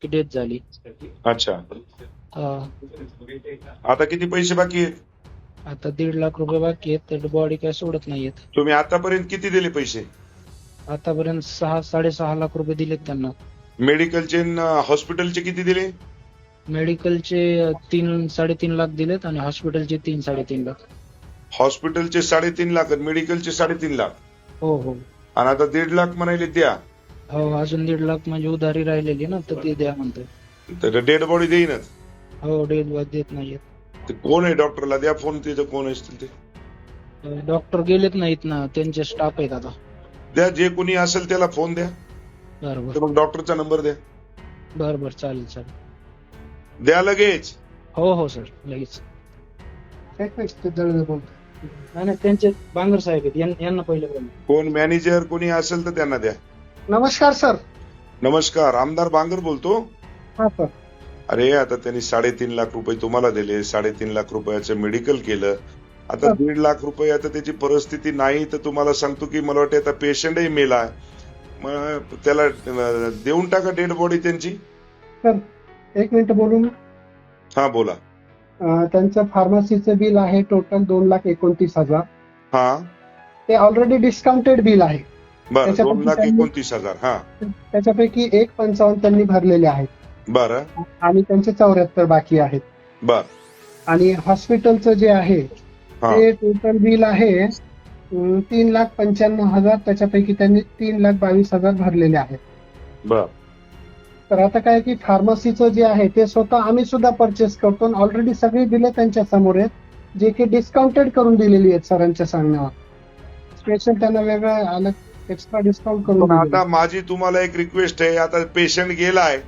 की डेथ झाली. अच्छा. हा. आता किती पैसे बाकी आहेत? आता दीड लाख रुपये बाकी आहेत तर बॉडी काय सोडत नाहीयेत तुम्ही आतापर्यंत किती दिले पैसे? आतापर्यंत सहा साडेसहा लाख रुपये दिलेत त्यांना. मेडिकलचे न हॉस्पिटलचे किती दिले? मेडिकलचे तीन साडेतीन लाख दिलेत आणि हॉस्पिटलचे तीन साडेतीन लाख. हॉस्पिटलचे साडेतीन लाख आणि मेडिकलचे साडेतीन लाख. हो हो. आणि आता दीड लाख म्हणाले द्या हो अजून दीड लाख म्हणजे उधारी राहिलेली ना तर ते द्या म्हणतोय. तर डेड बॉडी देईनच. हो डेथ देत नाहीयेत ते कोण आहे डॉक्टरला द्या फोन तिथं कोण असतील ते. डॉक्टर गेलेत नाहीत ना त्यांचे स्टाफ आहेत आता. द्या जे कोणी असेल त्याला फोन द्या. बरोबर. तर मग डॉक्टरचा नंबर द्या. बर बर चालेल चालेल. द्या लगेच. हो हो सर लगेच. नाही नाही त्यांचे बांगर साहेब आहेत यां- यांना पहिले बोला कोण मॅनेजर कोणी असेल तर त्यांना द्या. नमस्कार सर. नमस्कार. आमदार बांगर बोलतो? हा सर. अरे आता त्यांनी साडेतीन लाख रुपये तुम्हाला दिले. साडेतीन लाख रुपयाचं मेडिकल केलं. आता. दीड लाख रुपये आता त्याची परिस्थिती नाही तर तुम्हाला सांगतो की मला वाटतं आता पेशंटही मेला मग त्याला अं, देऊन टाका डेड बॉडी त्यांची. सर एक मिनिट बोलून. हा बोला. अं, त्यांचं फार्मसीचं बिल आहे टोटल दोन लाख एकोणतीस हजार. हा. ते ऑलरेडी डिस्काउंटेड बिल आहे. बरं त्याच्यापैकी दोन लाख त्यांनी- एकोणतीस हजार हा. त्याच्यापैकी एक पंचावन्न त्यांनी भरलेले आहेत. बरं. आणि त्यांचे चौऱ्याहत्तर बाकी आहेत. बर. आणि हॉस्पिटलचं जे आहे ते टोटल बिल आहे तीन लाख पंच्याण्णव हजार त्याच्यापैकी त्यांनी तीन लाख बावीस हजार भरलेले आहेत. बर. तर आता काय की फार्मसीचं जे आहे ते स्वतः आम्ही सुद्धा परचेस करतो ऑलरेडी सगळी बिले त्यांच्यासमोर आहेत जे की डिस्काउंटेड करून दिलेली आहेत सरांच्या सांगण्यावर. स्पेशल त्यांना वेगळं अलग एक्स्ट्रा डिस्काउंट करून आता माझी तुम्हाला एक रिक्वेस्ट आहे. आता पेशंट गेलाय.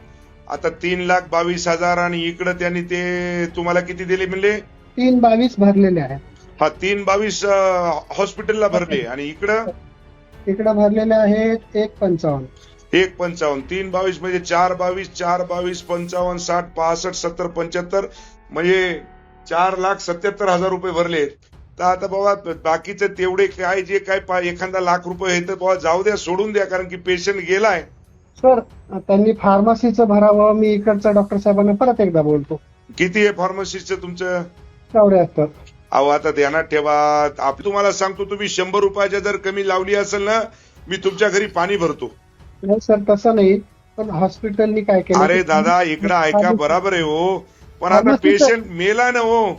आता तीन लाख बावीस हजार आणि इकडं त्यांनी ते तुम्हाला किती दिले म्हणले? आहे. तीन बावीस भरलेले आहेत. हा तीन बावीस हॉस्पिटलला भरले. आणि इकडं? इकडे भरलेले आहेत एक पंचावन्न. एक पंचावन्न. तीन बावीस म्हणजे चार बावीस चार बावीस पंचावन्न साठ पासष्ट सत्तर पंच्याहत्तर. म्हणजे चार लाख सत्याहत्तर हजार रुपये भरले तर आता बाबा बाकीचे तेवढे काय जे काय एखादा लाख रुपये आहे तर बाबा जाऊ द्या सोडून द्या कारण की पेशंट गेलाय. सर त्यांनी फार्मसीचं भरावं मी इकडच्या डॉक्टर साहेबांना परत एकदा बोलतो. किती आहे फार्मसीचं तुमचं? चौऱ्याहत्तर. अहो आता ध्यानात ठेवा. आप तुम्हाला सांगतो तुम्ही शंभर रुपयाच्या जर कमी लावली असेल ना मी तुमच्या घरी पाणी भरतो. नाही सर तसं नाही. पण हॉस्पिटलनी काय केलं? अरे दादा इकडं ऐका बराबर आहे हो. पण आता पेशंट मेला ना हो.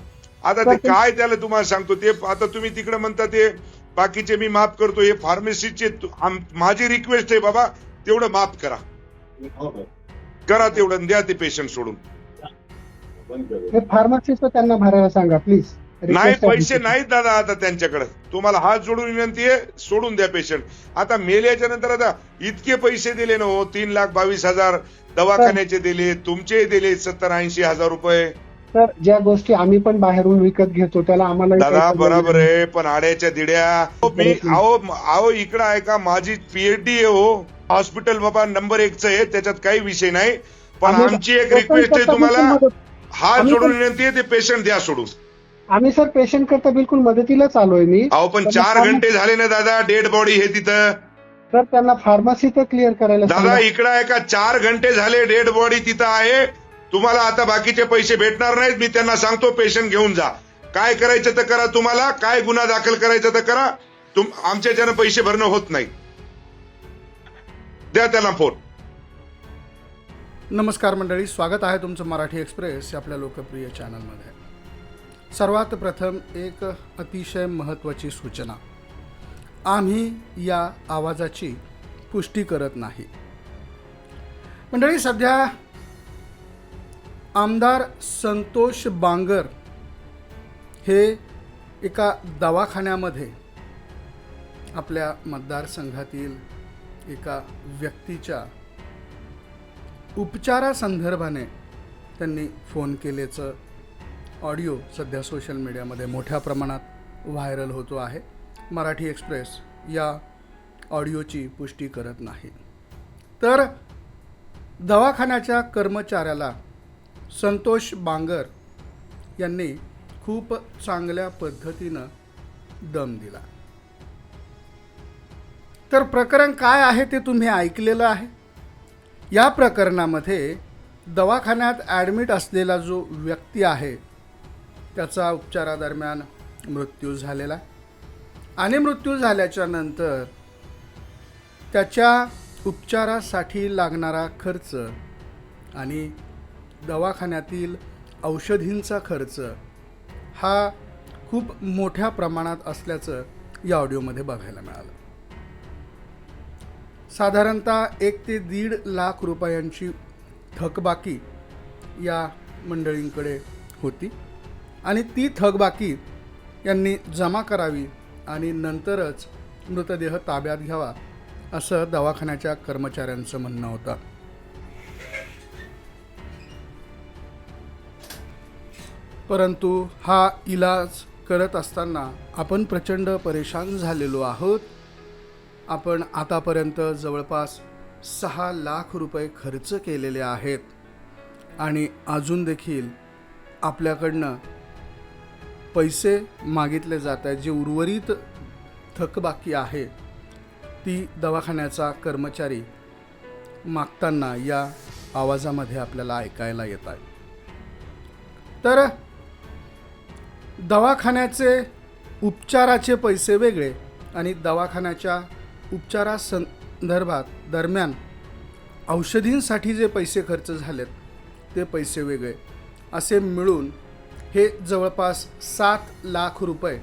आता ते काय त्याला तुम्हाला सांगतो ते आता तुम्ही तिकडे म्हणता ते बाकीचे मी माफ करतो हे फार्मसीचे माझी रिक्वेस्ट आहे बाबा तेवढं माफ करा. करा तेवढं द्या ते पेशंट सोडून. हे फार्मसीचं त्यांना भरायला सांगा प्लीज नाही पैसे नाहीत दादा आता त्यांच्याकडे. तुम्हाला हात जोडून विनंती आहे सोडून द्या पेशंट आता मेल्याच्या नंतर आता इतके पैसे दिले ना हो तीन लाख बावीस हजार दवाखान्याचे दिले तुमचे दिले सत्तर ऐंशी हजार रुपये. तर ज्या गोष्टी आम्ही पण बाहेरून विकत घेतो त्याला आम्हाला दादा बरोबर आहे पण आड्याच्या दिड्या. हो, मी अहो अहो इकडं आहे का माझी पीएचडी आहे हो. हॉस्पिटल बाबा नंबर एकच आहे त्याच्यात काही विषय नाही. पण आम्ही- आमची एक रिक्वेस्ट आहे तुम्हाला. हात आम्ही जोडून पण- विनंती आहे ते पेशंट द्या सोडून. आम्ही सर पेशंट करता बिलकुल मदतीलाच आलोय मी. अहो पण चार घंटे झाले ना दादा डेड बॉडी हे तिथं. सर त्यांना फार्मसी तर क्लिअर करायला दादा सांगा. इकडं आहे का चार घंटे झाले डेड बॉडी तिथं आहे. तुम्हाला आता बाकीचे पैसे भेटणार नाहीत मी त्यांना सांगतो पेशंट घेऊन जा. काय करायचं तर करा तुम्हाला काय गुन्हा दाखल करायचा तर करा. तुम आमच्याच्यानं पैसे भरणं होत नाही. द्या त्याला फोन. नमस्कार मंडळी स्वागत आहे तुमचं मराठी एक्सप्रेस आपल्या लोकप्रिय चॅनलमध्ये. सर्वात प्रथम एक अतिशय महत्त्वाची सूचना. आम्ही या आवाजाची पुष्टी करत नाही. मंडळी सध्या आमदार संतोष बांगर हे एका दवाखान्यामध्ये आपल्या मतदारसंघातील एका व्यक्तीच्या उपचारासंदर्भाने त्यांनी फोन केल्याचं ऑडिओ सध्या सोशल मीडियामध्ये मोठ्या प्रमाणात व्हायरल होतो आहे. मराठी एक्सप्रेस या ऑडिओची पुष्टी करत नाही. तर दवाखान्याच्या कर्मचाऱ्याला संतोष बांगर यांनी खूप चांगल्या पद्धतीनं दम दिला. तर प्रकरण काय आहे ते तुम्ही ऐकलेलं आहे? या प्रकरणामध्ये दवाखान्यात ॲडमिट असलेला जो व्यक्ती आहे त्याचा उपचारादरम्यान मृत्यू झालेला आणि मृत्यू झाल्याच्यानंतर त्याच्या उपचारासाठी लागणारा खर्च आणि दवाखान्यातील औषधींचा खर्च हा खूप मोठ्या प्रमाणात असल्याचं या ऑडिओमध्ये बघायला मिळालं. साधारणतः एक ते दीड लाख रुपयांची थकबाकी या मंडळींकडे होती आणि ती थकबाकी यांनी जमा करावी आणि नंतरच मृतदेह ताब्यात घ्यावा असं दवाखान्याच्या कर्मचाऱ्यांचं म्हणणं होतं. परंतु हा इलाज करत असताना आपण प्रचंड परेशान झालेलो आहोत. आपण आतापर्यंत जवळपास सहा लाख रुपये खर्च केलेले आहेत. आणि अजून देखील आपल्याकडनं पैसे मागितले जात आहेत. जे उर्वरित थकबाकी आहे ती दवाखान्याचा कर्मचारी मागताना या आवाजामध्ये आपल्याला ऐकायला येत आहे. तर दवाखान्याचे उपचाराचे पैसे वेगळे आणि दवाखान्याच्या उपचारासंदर्भात दरम्यान औषधींसाठी जे पैसे खर्च झालेत ते पैसे वेगळे. असे मिळून हे जवळपास सात लाख रुपये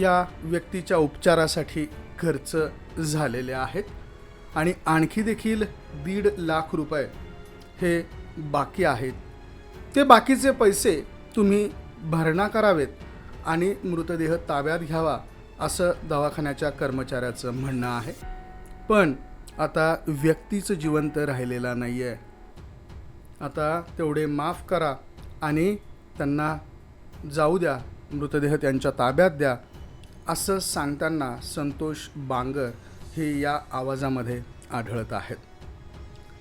या व्यक्तीच्या उपचारासाठी खर्च झालेले आहेत आणि आणखी देखील दीड लाख रुपये हे बाकी आहेत. ते बाकीचे पैसे तुम्ही भरणा करावेत आणि मृतदेह ताब्यात घ्यावा असं दवाखान्याच्या कर्मचाऱ्याचं म्हणणं आहे. पण आता व्यक्तीचं जिवंत राहिलेला नाही आहे आता तेवढे माफ करा आणि त्यांना जाऊ द्या मृतदेह त्यांच्या ताब्यात द्या असं सांगताना संतोष बांगर हे या आवाजामध्ये आढळत आहेत.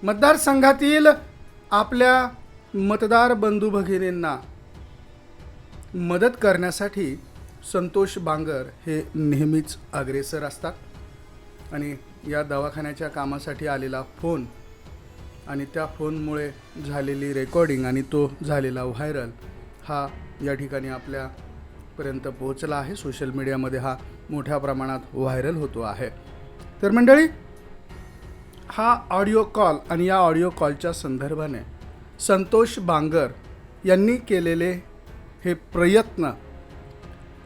मतदारसंघातील आपल्या मतदार बंधू भगिनींना मदत करण्यासाठी संतोष बांगर हे नेहमीच अग्रेसर असतात. आणि या दवाखान्याच्या कामासाठी आलेला फोन आणि त्या फोनमुळे झालेली रेकॉर्डिंग आणि तो झालेला व्हायरल हा या ठिकाणी आपल्यापर्यंत पोहोचला आहे. सोशल मीडियामध्ये हा मोठ्या प्रमाणात व्हायरल होतो आहे. तर मंडळी हा ऑडिओ कॉल आणि या ऑडिओ कॉलच्या संदर्भाने संतोष बांगर यांनी केलेले हे प्रयत्न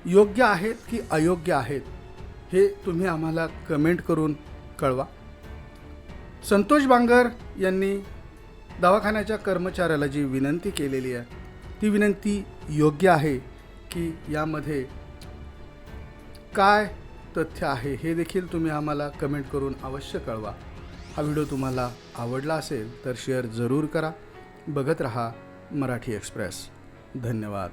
योग्य आहेत की अयोग्य आहेत हे तुम्ही आम्हाला कमेंट करून कळवा. संतोष बांगर यांनी दवाखान्याच्या कर्मचाऱ्याला जी विनंती केलेली आहे ती विनंती योग्य आहे की यामध्ये काय तथ्य आहे हे देखील तुम्ही आम्हाला कमेंट करून अवश्य कळवा. हा व्हिडिओ तुम्हाला आवडला असेल तर शेअर जरूर करा. बघत रहा मराठी एक्सप्रेस धन्यवाद.